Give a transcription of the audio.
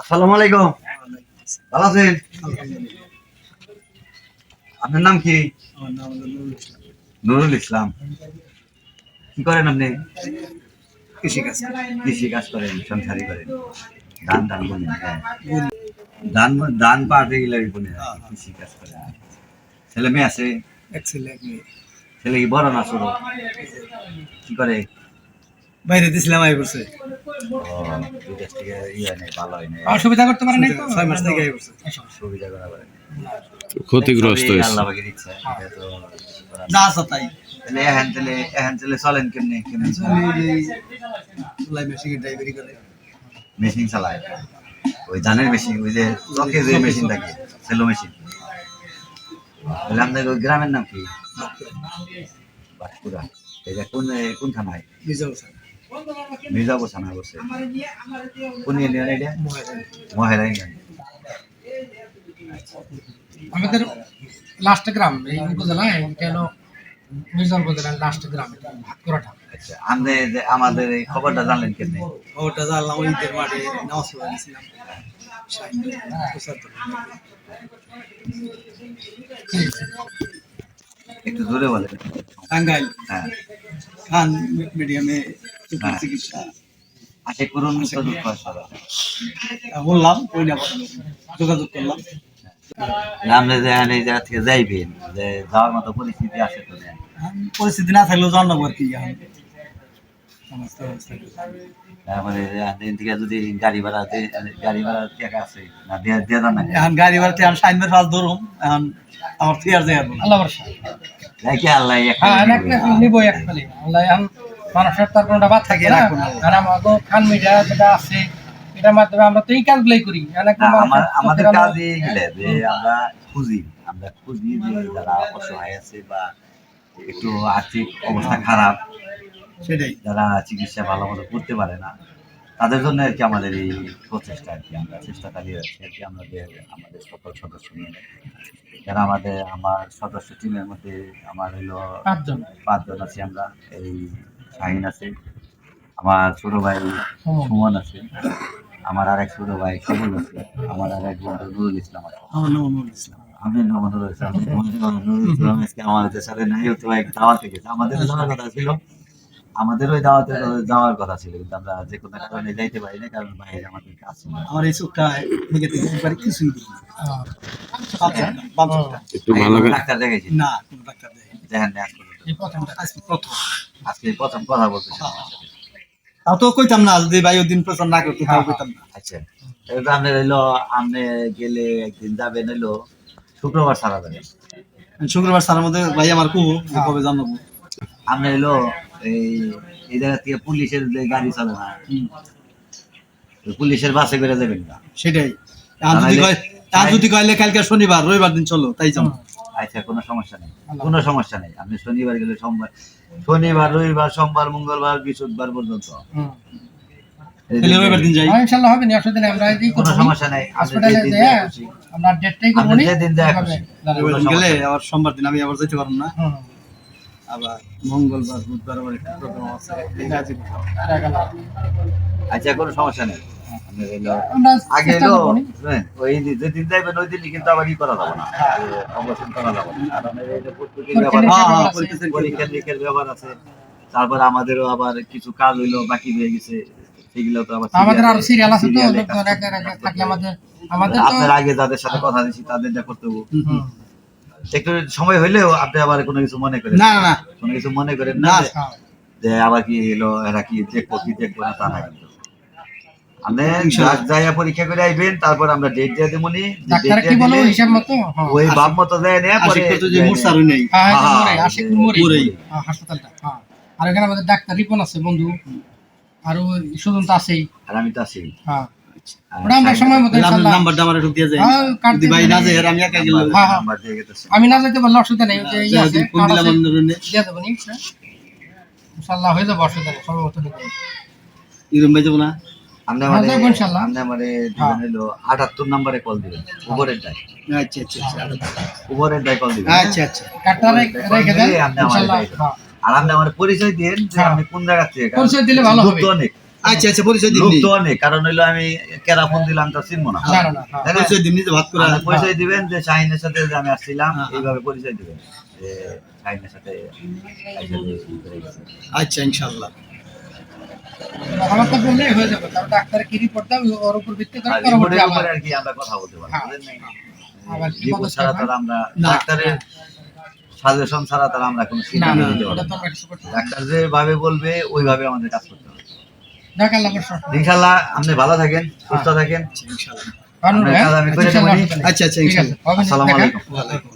আসসালামু আলাইকুম। ভালো আছেন? আপনার নাম কি? নুরুল ইসলাম। কি করেন আপনি? কৃষি কাজ কৃষি কাজ করেন সংসারী করেন। ধান ধান বলেন হ্যাঁ। ধান ধান পাটে গেলে বলে কৃষি করেন। ছেলে মেয়ে আছে? ছেলে ছেলে কি বড় না ছোট? কি করে? বাইরে দিছিলাম আই করছে ও বিদেশ থেকে ভালো নাই অসুবিধা করতে পারে নাই তো? ছয় মাস থেকে আই করছে সুবিধা করা করে ক্ষতিগ্রস্ত যা আছে তাই। তাহলে এখান থেকে চলেন কেমনি কেমনি লাই মেশিনে ড্রাইভারি করে। মেশিন চালায়। ওই ধানের মেশিন ওই যে চকে যে মেশিন থাকে সেলো মেশিন তাহলে আপনাদের ওই গ্রামের নাম কি? এটা কোন কোন থানায় মির্জাপুর থানায় বসে কোন ইউনিয়ন এটা মহেরা ইউনিয়ন আমাদের লাস্ট গ্রাম এই উপজেলা এটা হলো মির্জার উপজেলার লাস্ট গ্রাম ভাতকুড়াটা আচ্ছা আপনি আমাদের এই খবরটা জানলেন কেমনি? ওটা জানলাম ওই ঈদের মাঠে নামাজ পড়া গেছিলাম। একটু জোরে বলেন। টাঙ্গাইল হ্যাঁ। খান মিডিয়ামে। চিকিৎসা। আশা করুন তো দুঃখ সারা বললাম যোগাযোগ করলাম। আপনি যে এই জায়গা থেকে যাইবেন যে যাওয়ার মতো পরিস্থিতি আছে তো না? পরিস্থিতি না থাকলেও আর কি। তারপরে যদি গাড়ি ভাড়া গাড়ি ভাড়া টাকা আছে না দিয়ে দিয়ে না এখন গাড়ি ভাড়াতে এখন সাইনবার ফাল ধরুম এখন আমার ফিয়ার যায় আল্লাহ আল্লাহ একটা হ্যাঁ এক আল্লাহ এখন মানুষের তার কোনটা বাদ থাকে না। আর আমাকে খান মিডিয়া যেটা আছে এটার মাধ্যমে আমরা তো এই কাজগুলোই করি। আমার আমাদের চোখের আলো- গেলে যে আমরা খুঁজি। আমরা খুঁজি যে যারা অসহায় আছে বা একটু আর্থিক অবস্থা খারাপ সেটাই। যারা চিকিৎসা ভালো মতো করতে পারে না তাদের জন্য আর কি আমাদের এই প্রচেষ্টা আর কি। আমরা চেষ্টা চালিয়ে যাচ্ছি আর কি আমাদের আমাদের সকল সদস্য নিয়ে। যারা আমাদের আমার সদস্য টিমের মধ্যে আমার হলো পাঁচজন। পাঁচজন আছি আমরা। এই শাহিন আছে আমার ছোট ভাই সুমন। আছে আমার আর এক ছোট ভাই সবুজ আছে আমার আর এক বন্ধু নুরুল ইসলাম আছে। আমার নাম নুরুল ইসলাম। আমি নুরুল ইসলাম। নুরুল ইসলাম। আজকে আমাদের সাথে নাই হতে ভাই দাওয়াতে গেছে। আমাদের যাওয়ার কথা ছিল আমাদের ওই দাওয়াতে যাওয়ার কথা ছিল কিন্তু আমরা যে কোনো কারণে যাইতে পারি না কারণ বাইরে আমাদের কাজ আমার এই চোখটা একবারে কিছুই করে ডাক্তার দেখাইছি। না। কোনো ডাক্তার দেখেন। এই প্রথমটা আজকে প্রথম। আজকে প্রথম কথা বলতেছি তাও তো কইতাম না যদি ভাই ওই প্রচার না করতে তাও কইতাম না। আচ্ছা। এটা আপনি হইল আপনি গেলে একদিন যাবেন হইল শুক্রবার সারা যাবে শুক্রবার সারার মধ্যে ভাই আমার যে কবে জানাব আপনি হইল এই এই জায়গা থেকে পুলিশের যে গাড়ি চলে না পুলিশের বাসে করে যাবেন না। সেটাই। আর যদি কয় আর যদি কালকে শনিবার রবিবার দিন চলো তাই যাব। আচ্ছা কোনো সমস্যা নেই। কোনো সমস্যা নেই। আপনি শনিবার গেলে সোমবার শনিবার রবিবার সোমবার মঙ্গলবার বৃহস্পতিবার পর্যন্ত। রবিবার দিন যাই। হ্যাঁ, হবে না। আমরা এই কোনো সমস্যা নেই। হসপিটালে। আমরা ডেটটাই করব নি। গেলে আবার সোমবার দিন আমি আবার যেতে পারব না। আবার মঙ্গলবার বুধবার আবার একটা প্রোগ্রাম আছে। আচ্ছা কোনো সমস্যা নেই। আপনি হইল আমরা আগে এলো করব নি। শুনেন, ওই যে- যেদিন যাইবেন ওই দিনই কিন্তু আবার ই করা যাবে না। অপারেশন করা যাবে পরীক্ষা হ্যাঁ, হ্যাঁ, আছে। ব্যাপার তারপর আমাদেরও আবার কিছু কাজ হইল বাকি রয়ে গেছে। সেগুলো তো আবার আমাদের আরও সিরিয়াল আছে তো আমাদের আমাদের তো আপনার আগে যাদের সাথে কথা দিচ্ছি তাদের যা করতে হবে। একটু সময় হইলেও আপনি আবার কোনো কিছু মনে করেন। না না কোনো কিছু মনে করেন না যে-। আবার কি এলো এরা কি দেখব কি দেখব না তা না কিন্তু। আপনি যাইয়া পরীক্ষা করে আইবেন তারপর আমরা ডেট দিয়ে দেবো নি হ্যাঁ। ওই বাপ মতো দেয় না পরে হ্যাঁ, হ্যাঁ, হাসপাতালটা আর এখানে আমাদের ডাক্তার রিপন আছে বন্ধু। আর ওই সুজন তো আছেই। আর আমি তো আছি। হ্যাঁ। দিয়ে আমি দিয়ে। আমি না যেতে পারলে অসুবিধা নেই দিয়ে। ইনশাল্লাহ হয়ে যাবে অসুবিধা নেই ইরম ভাই যাব না? আটাত্তর নাম্বারে কল দিবেন উপরের ডাই আচ্ছা আচ্ছা আচ্ছা। উপরের ডাই কল দিবেন। আচ্ছা আচ্ছা। দিয়ে। হ্যাঁ। আর আপনি আমার পরিচয় দিন যে হ্যাঁ। আপনি কোন জায়গা থেকে পরিচয় দিলে ভালো হবে। অনেক। আচ্ছা আচ্ছা পরিচয় দিননি তো অনেক কারণ হইল আমি কেরা ফোন দিলাম তো চিনবো না না না না হ্যাঁ। পরিচয় ভাত করে পরিচয় দিবেন যে শাহিনের সাথে যে আমি আসছিলাম হ্যাঁ, হ্যাঁ। এইভাবে পরিচয় দিবেন যে শাহিনের সাথে। আচ্ছা ইনশাআল্লাহ আমার বললেই হয়ে যাবে কারণ ডাক্তারের কি রিপোর্ট দাও ওর উপর ভিত্তি করে পরবর্তী আবার আর কি আমরা কথা বলতে পারি। বুঝলেন নাই? আবার রিপোর্ট ছাড়া? আমরা ডাক্তারের সাজেশন ছাড়া তারা আমরা কোনো সিদ্ধান্ত নিতে পারব। ডাক্তার যেভাবে বলবে ওইভাবে আমাদের কাজ করতে হবে ইনশাল্লাহ আপনি ভালো থাকেন সুস্থ থাকেন হ্যাঁ কাজ আমি করে ইনশাআল্লাহ দেবো নি? আসবে না। আচ্ছা আচ্ছা হবে না, আসসালামু আলাইকুম।